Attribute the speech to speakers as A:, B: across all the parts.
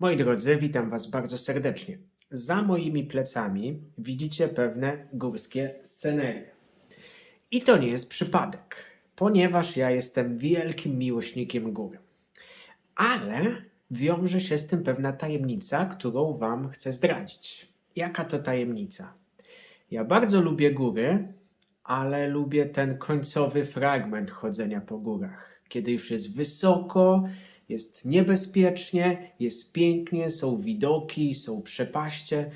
A: Moi drodzy, witam Was bardzo serdecznie. Za moimi plecami widzicie pewne górskie scenerie. I to nie jest przypadek, ponieważ ja jestem wielkim miłośnikiem gór. Ale wiąże się z tym pewna tajemnica, którą Wam chcę zdradzić. Jaka to tajemnica? Ja bardzo lubię góry, ale lubię ten końcowy fragment chodzenia po górach, kiedy już jest wysoko, jest niebezpiecznie, jest pięknie, są widoki, są przepaście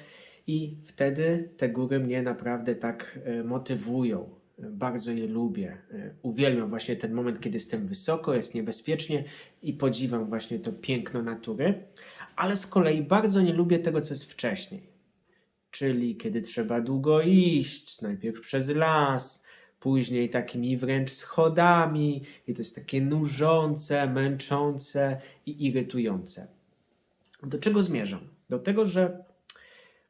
A: i wtedy te góry mnie naprawdę tak e, motywują. E, Bardzo je lubię. E, Uwielbiam właśnie ten moment, kiedy jestem wysoko, jest niebezpiecznie i podziwiam właśnie to piękno natury, ale z kolei bardzo nie lubię tego, co jest wcześniej czyli kiedy trzeba długo iść, najpierw przez las, później takimi wręcz schodami, i to jest takie nużące, męczące i irytujące. Do czego zmierzam? Do tego, że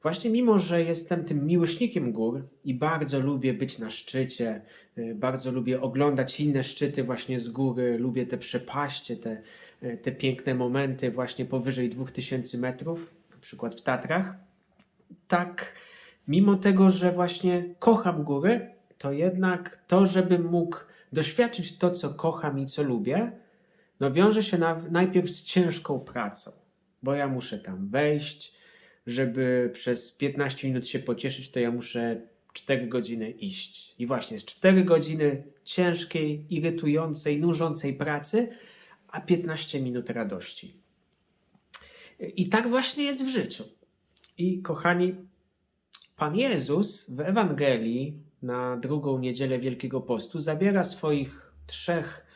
A: właśnie mimo, że jestem tym miłośnikiem gór i bardzo lubię być na szczycie, y, bardzo lubię oglądać inne szczyty właśnie z góry, lubię te przepaście, te, y, te piękne momenty właśnie powyżej 2000 metrów, na przykład w Tatrach, tak, mimo tego, że właśnie kocham góry, to jednak to, żebym mógł doświadczyć to, co kocham i co lubię, no wiąże się na, najpierw z ciężką pracą, bo ja muszę tam wejść, żeby przez 15 minut się pocieszyć, to ja muszę 4 godziny iść. I właśnie z 4 godziny ciężkiej, irytującej, nużącej pracy, a 15 minut radości. I tak właśnie jest w życiu. I kochani, Pan Jezus w Ewangelii na drugą niedzielę Wielkiego Postu zabiera swoich trzech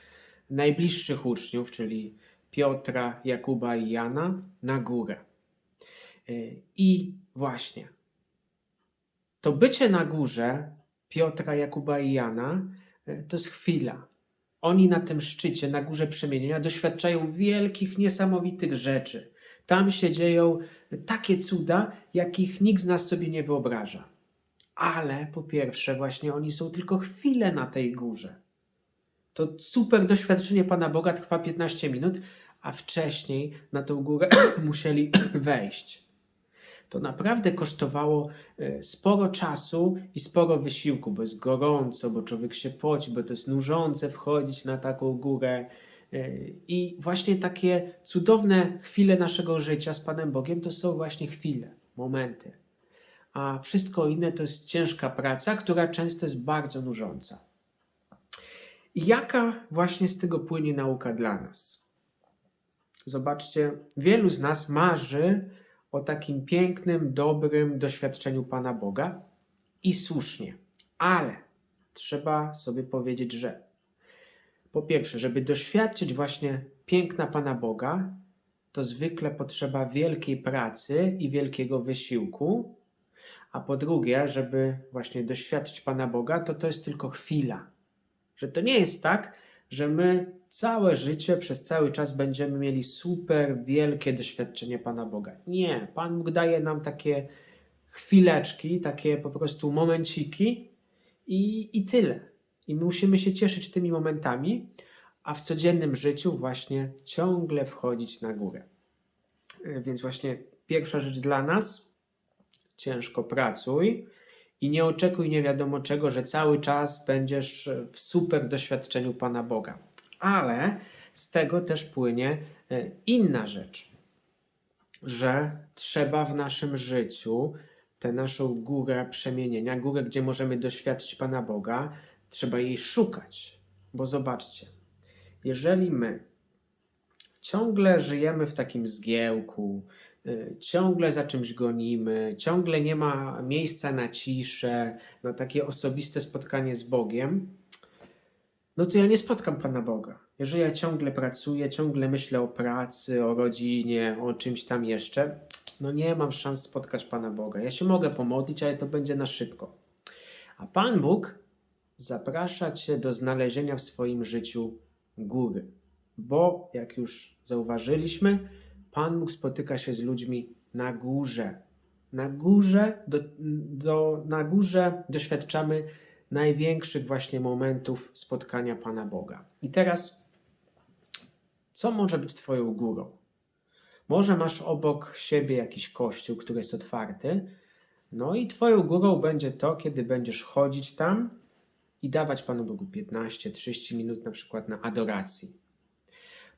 A: najbliższych uczniów, czyli Piotra, Jakuba i Jana, na górę. Y, I właśnie to bycie na górze Piotra, Jakuba i Jana y, to jest chwila. Oni na tym szczycie, na górze przemienienia, doświadczają wielkich, niesamowitych rzeczy. Tam się dzieją takie cuda, jakich nikt z nas sobie nie wyobraża. Ale po pierwsze, właśnie oni są tylko chwilę na tej górze. To super doświadczenie Pana Boga trwa 15 minut, a wcześniej na tą górę musieli wejść. To naprawdę kosztowało e, sporo czasu i sporo wysiłku, bo jest gorąco, bo człowiek się poci, bo to jest nużące wchodzić na taką górę. E, I właśnie takie cudowne chwile naszego życia z Panem Bogiem to są właśnie chwile, momenty. A wszystko inne to jest ciężka praca, która często jest bardzo nużąca. Jaka właśnie z tego płynie nauka dla nas? Zobaczcie, wielu z nas marzy o takim pięknym, dobrym doświadczeniu Pana Boga i słusznie, ale trzeba sobie powiedzieć, że po pierwsze, żeby doświadczyć właśnie piękna Pana Boga, to zwykle potrzeba wielkiej pracy i wielkiego wysiłku, a po drugie, żeby właśnie doświadczyć Pana Boga, to to jest tylko chwila. Że to nie jest tak, że my całe życie, przez cały czas będziemy mieli super wielkie doświadczenie Pana Boga. Nie, Pan Bóg daje nam takie chwileczki, takie po prostu momenciki i, i tyle. I my musimy się cieszyć tymi momentami, a w codziennym życiu właśnie ciągle wchodzić na górę. E, Więc właśnie pierwsza rzecz dla nas, ciężko pracuj i nie oczekuj nie wiadomo czego, że cały czas będziesz w super doświadczeniu Pana Boga. Ale z tego też płynie e, inna rzecz, że trzeba w naszym życiu tę naszą górę przemienienia, górę, gdzie możemy doświadczyć Pana Boga, trzeba jej szukać. Bo zobaczcie, jeżeli my ciągle żyjemy w takim zgiełku, y, ciągle za czymś gonimy, ciągle nie ma miejsca na ciszę, na takie osobiste spotkanie z Bogiem, no to ja nie spotkam Pana Boga. Jeżeli ja ciągle pracuję, ciągle myślę o pracy, o rodzinie, o czymś tam jeszcze, no nie mam szans spotkać Pana Boga. Ja się mogę pomodlić, ale to będzie na szybko. A Pan Bóg zaprasza Cię do znalezienia w swoim życiu góry. Bo, jak już zauważyliśmy, Pan Bóg spotyka się z ludźmi na górze. Na górze, do, do, na górze doświadczamy największych właśnie momentów spotkania Pana Boga. I teraz, co może być Twoją górą? Może masz obok siebie jakiś kościół, który jest otwarty. No i Twoją górą będzie to, kiedy będziesz chodzić tam i dawać Panu Bogu 15-30 minut na przykład na adoracji.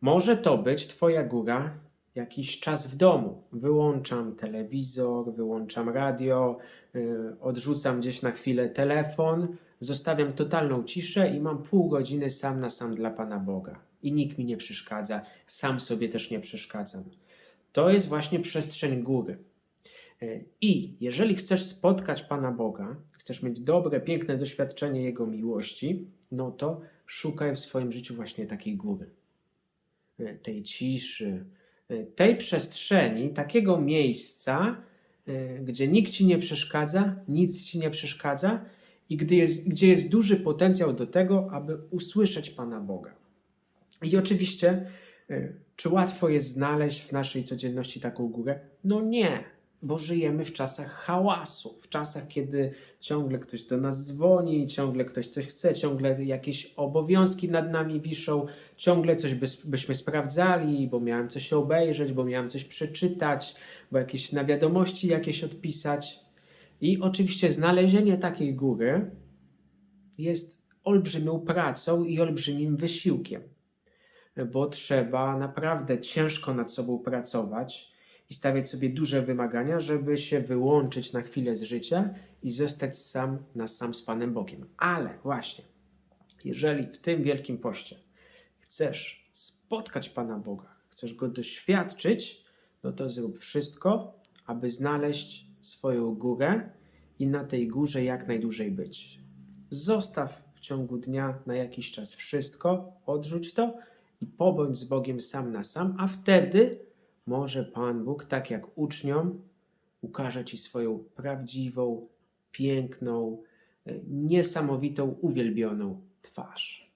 A: Może to być Twoja góra jakiś czas w domu. Wyłączam telewizor, wyłączam radio, yy, odrzucam gdzieś na chwilę telefon, zostawiam totalną ciszę i mam pół godziny sam na sam dla Pana Boga. I nikt mi nie przeszkadza, sam sobie też nie przeszkadzam. To jest właśnie przestrzeń góry. Yy, I jeżeli chcesz spotkać Pana Boga, chcesz mieć dobre, piękne doświadczenie Jego miłości, no to szukaj w swoim życiu właśnie takiej góry y, tej ciszy, y, tej przestrzeni, takiego miejsca, y, gdzie nikt ci nie przeszkadza, nic ci nie przeszkadza i gdy jest, gdzie jest duży potencjał do tego, aby usłyszeć Pana Boga. I oczywiście, czy łatwo jest znaleźć w naszej codzienności taką górę? No nie, bo żyjemy w czasach hałasu, w czasach, kiedy ciągle ktoś do nas dzwoni, ciągle ktoś coś chce, ciągle jakieś obowiązki nad nami wiszą, ciągle coś byśmy sprawdzali, bo miałem coś obejrzeć, bo miałem coś przeczytać, bo jakieś na wiadomości jakieś odpisać. I oczywiście znalezienie takiej góry jest olbrzymią pracą i olbrzymim wysiłkiem, bo trzeba naprawdę ciężko nad sobą pracować i stawiać sobie duże wymagania, żeby się wyłączyć na chwilę z życia i zostać sam na sam z Panem Bogiem. Ale właśnie, jeżeli w tym wielkim poście chcesz spotkać Pana Boga, chcesz go doświadczyć, no to zrób wszystko, aby znaleźć swoją górę i na tej górze jak najdłużej być. Zostaw w ciągu dnia na jakiś czas wszystko, odrzuć to i pobądź z Bogiem sam na sam, a wtedy może Pan Bóg, tak jak uczniom, ukaże Ci swoją prawdziwą, piękną, e, niesamowitą, uwielbioną twarz.